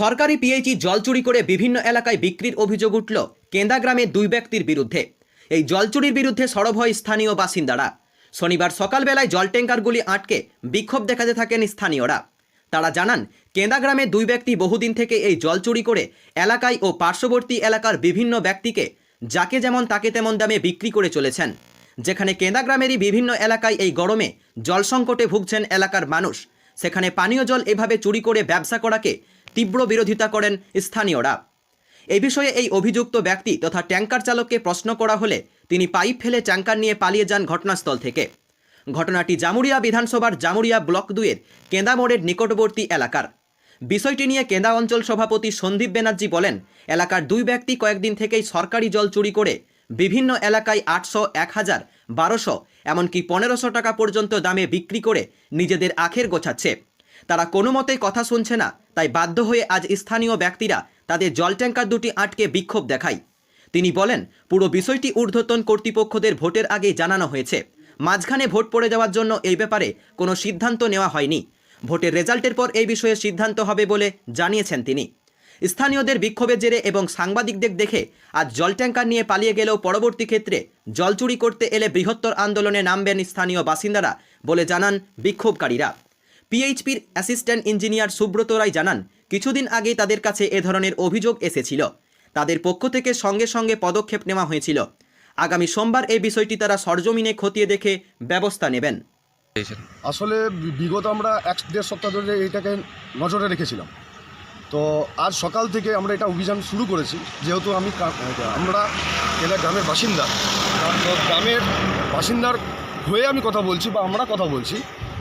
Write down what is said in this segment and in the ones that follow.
সরকারি পিএইচই জল চুরি করে বিভিন্ন এলাকায় বিক্রির অভিযোগ উঠল কেন্দা গ্রামের দুই ব্যক্তির বিরুদ্ধে। এই জল চুরির বিরুদ্ধে সরব হয় স্থানীয় বাসিন্দারা। শনিবার সকালবেলায় জল ট্যাঙ্কারগুলি আটকে বিক্ষোভ দেখাতে থাকেন স্থানীয়রা। তারা জানান, কেন্দা গ্রামে দুই ব্যক্তি বহুদিন থেকে এই জল চুরি করে এলাকায় ও পার্শ্ববর্তী এলাকার বিভিন্ন ব্যক্তিকে যাকে যেমন তাকে তেমন দামে বিক্রি করে চলেছেন। যেখানে কেন্দা গ্রামেরই বিভিন্ন এলাকায় এই গরমে জল সংকটে ভুগছেন এলাকার মানুষ। সেখানে পানীয় জল এভাবে চুরি করে ব্যবসা করাকে তীব্র বিরোধিতা করেন স্থানীয়রা। এই বিষয়ে এই অভিযুক্ত ব্যক্তি তথা ট্যাঙ্কার চালককে প্রশ্ন করা হলে তিনি পাইপ ফেলে ট্যাঙ্কার নিয়ে পালিয়ে যান ঘটনাস্থল থেকে। ঘটনাটি জামুরিয়া বিধানসভার জামুরিয়া ব্লক দুয়ের কেন্দা মোড়ের নিকটবর্তী এলাকার। বিষয়টি নিয়ে কেন্দা অঞ্চল সভাপতি সন্দীপ ব্যানার্জি বলেন, এলাকার দুই ব্যক্তি কয়েকদিন থেকেই সরকারি জল চুরি করে বিভিন্ন এলাকায় আটশো, এক হাজার, বারোশো, এমনকি পনেরোশো টাকা পর্যন্ত দামে বিক্রি করে নিজেদের আখের গোছাচ্ছে। তারা কোনো মতেই কথা শুনছে না, তাই বাধ্য হয়ে আজ স্থানীয় ব্যক্তিরা তাদের জল ট্যাঙ্কার দুটি আটকে বিক্ষোভ দেখায়। তিনি বলেন, পুরো বিষয়টি ঊর্ধ্বতন কর্তৃপক্ষদের ভোটের আগেই জানানো হয়েছে। মাঝখানে ভোট পড়ে যাওয়ার জন্য এই ব্যাপারে কোনো সিদ্ধান্ত নেওয়া হয়নি। ভোটের রেজাল্টের পর এই বিষয়ে সিদ্ধান্ত হবে বলে জানিয়েছেন তিনি। স্থানীয়দের বিক্ষোভের জেরে এবং সাংবাদিকদের দেখে আজ জল ট্যাঙ্কার নিয়ে পালিয়ে গেলেও পরবর্তী ক্ষেত্রে জল চুরি করতে এলে বৃহত্তর আন্দোলনে নামবেন স্থানীয় বাসিন্দারা বলে জানান বিক্ষোভকারীরা। পিএইচপির অ্যাসিস্ট্যান্ট ইঞ্জিনিয়ার সুব্রত রায় জানান, কিছুদিন আগেই তাদের কাছে এ ধরনের অভিযোগ এসেছিল। তাদের পক্ষ থেকে সঙ্গে সঙ্গে পদক্ষেপ নেওয়া হয়েছিল। আগামী সোমবার এই বিষয়টি তারা সরজমিনে খতিয়ে দেখে ব্যবস্থা নেবেন। আসলে বিগত আমরা এক দেড় সপ্তাহ ধরে এইটাকে নজরে রেখেছিলাম। তো আজ সকাল থেকে আমরা এটা অভিযান শুরু করেছি। যেহেতু আমি আমরা এলাকা গ্রামের বাসিন্দা গ্রামের বাসিন্দার হয়ে আমি কথা বলছি বা আমরা কথা বলছি।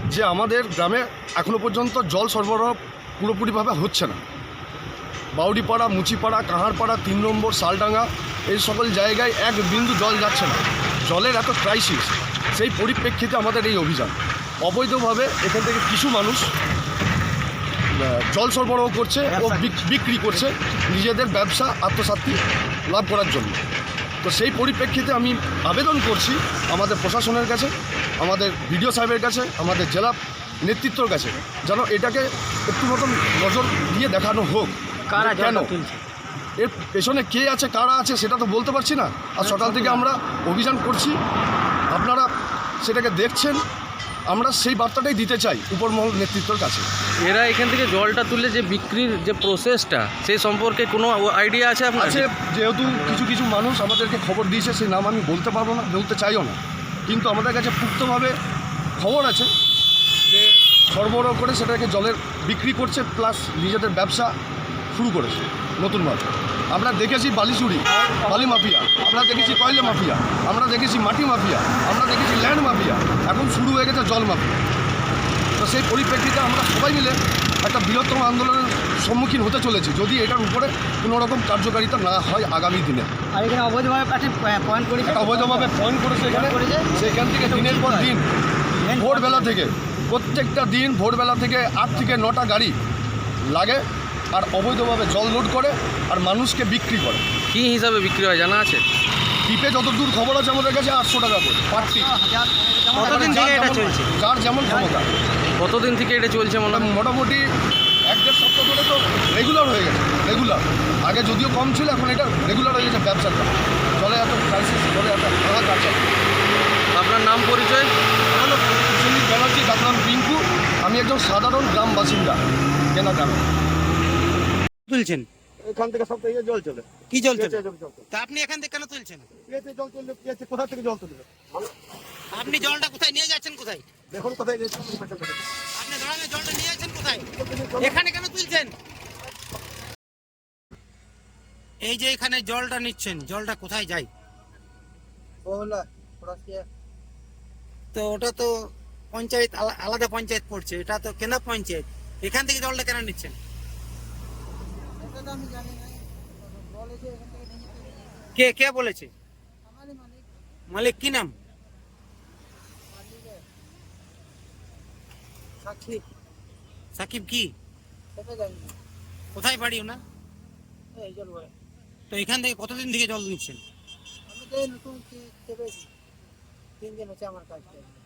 যে আমাদের গ্রামে এখনও পর্যন্ত জল সরবরাহ পুরোপুরিভাবে হচ্ছে না। বাউডিপাড়া, মুচিপাড়া, কাহারপাড়া, তিন নম্বর, শালডাঙ্গা, এই সকল জায়গায় এক বিন্দু জল যাচ্ছে না। জলের এত ক্রাইসিস সেই পরিপ্রেক্ষিতে আমাদের এই অভিযান। অবৈধভাবে এখান থেকে কিছু মানুষ জল সরবরাহ করছে ও বিক- বিক্রি করছে নিজেদের ব্যবসা আত্মসাত্ত্বিক লাভ করার জন্য। তো সেই পরিপ্রেক্ষিতে আমি আবেদন করছি আমাদের প্রশাসনের কাছে আমাদের বিডিও সাহেবের কাছে আমাদের জেলা নেতৃত্বর কাছে যেন এটাকে একটু মতন নজর দিয়ে দেখানো হোক। কারা কেন? এর পেছনে কে আছে কারা আছে সেটা তো বলতে পারছি না। আর সকাল থেকে আমরা অভিযান করছি। আপনারা সেটাকে দেখছেন আমরা সেই বার্তাটাই দিতে চাই উপরমহল নেতৃত্বের কাছে। এরা এখান থেকে জলটা তুলে যে বিক্রির যে প্রসেসটা সেই সম্পর্কে কোনো আইডিয়া আছে আপনার? আছে যেহেতু কিছু কিছু মানুষ আমাদেরকে খবর দিয়েছে সেই নাম আমি বলতে পারব না বলতে চাইও না। কিন্তু আমাদের কাছে পুক্তভাবে খবর আছে যে সরবরাহ করে সেটাকে জলের বিক্রি করছে প্লাস নিজেদের ব্যবসা শুরু করেছে নতুনভাবে আমরা দেখেছি বালি চুরি বালি মাফিয়া আমরা দেখেছি কয়লা মাফিয়া আমরা দেখেছি মাটি মাফিয়া আমরা দেখেছি ল্যান্ড এখন শুরু হয়ে গেছে জল মাফিয়া তো সেই পরিপ্রেক্ষিতে আমরা সবাই মিলে একটা বৃহত্তম আন্দোলনের সম্মুখীন হতে চলেছি যদি এটার উপরে কোনো রকম কার্যকারিতা না হয় আগামী দিনে। আর এখানে অবৈধভাবে পার্টি পয়েন্ট করেছে? একটা অবৈধভাবে পয়েন্ট করেছে এখানে। করেছে। সেখান থেকে দিনের পর দিন ভোরবেলা থেকে প্রত্যেকটা দিন ভোরবেলা থেকে আট থেকে নটা গাড়ি লাগে আর অবৈধভাবে জল লোড করে আর মানুষকে বিক্রি করে। কি হিসাবে বিক্রি হয় জানা আছে? টিপে যতদূর খবর আছে আমাদের কাছে আটশো টাকা করে পার টিপ কতদিন থেকে এটা চলছে? যার যেমন ক্ষমতা। কতদিন থেকে এটা চলছে মনে মোটামুটি এক দেড় সপ্তাহ ধরে তো রেগুলার হয়ে গেছে রেগুলার আগে যদিও কম ছিল এখন এটা রেগুলার হয়ে গেছে ব্যবসাটা। চলে এত ক্রাইসিস চলে এত আপনার নাম পরিচয়? সুনীল ব্যানার্জি তার নাম পিঙ্কু আমি একজন সাধারণ গ্রাম বাসিন্দা কেনা গ্রামে তুলছেন? এখান থেকে সব থেকে জল চলে। কি জল চলে? তা আপনি এখান থেকে কেন তুলছেন? পেঁচে জল চললে পেঁচে কোথা থেকে জল তুলবে? আপনি জলটা কোথায় নিয়ে যাচ্ছেন কোথায়? দেখুন কোথায় আপনি ধরেন জলটা নিয়ে যাচ্ছেন কোথায়? এখানে কেন তুলছেন? এই যে এখানে জলটা নিচ্ছেন জলটা কোথায় যায়? তো ওটা তো পঞ্চায়েত আলাদা পঞ্চায়েত পড়ছে এটা তো কেনা পঞ্চায়েত। এখান থেকে জলটা কেন নিচ্ছেন? কে কে বলেছে? মালিক কি নাম? সাকিব। কি? কোথায় বাড়ি ওনা তো এখান থেকে কতদিন থেকে জল নিচ্ছেন?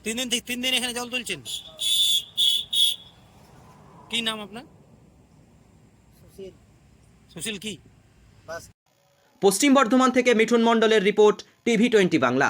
তিন দিন থেকে তিন দিন এখানে জল তুলছেন? কি নাম আপনার? সুশীল। কি? পশ্চিম বর্ধমান থেকে মিঠুন মন্ডলের রিপোর্ট টিভি টোয়েন্টি বাংলা।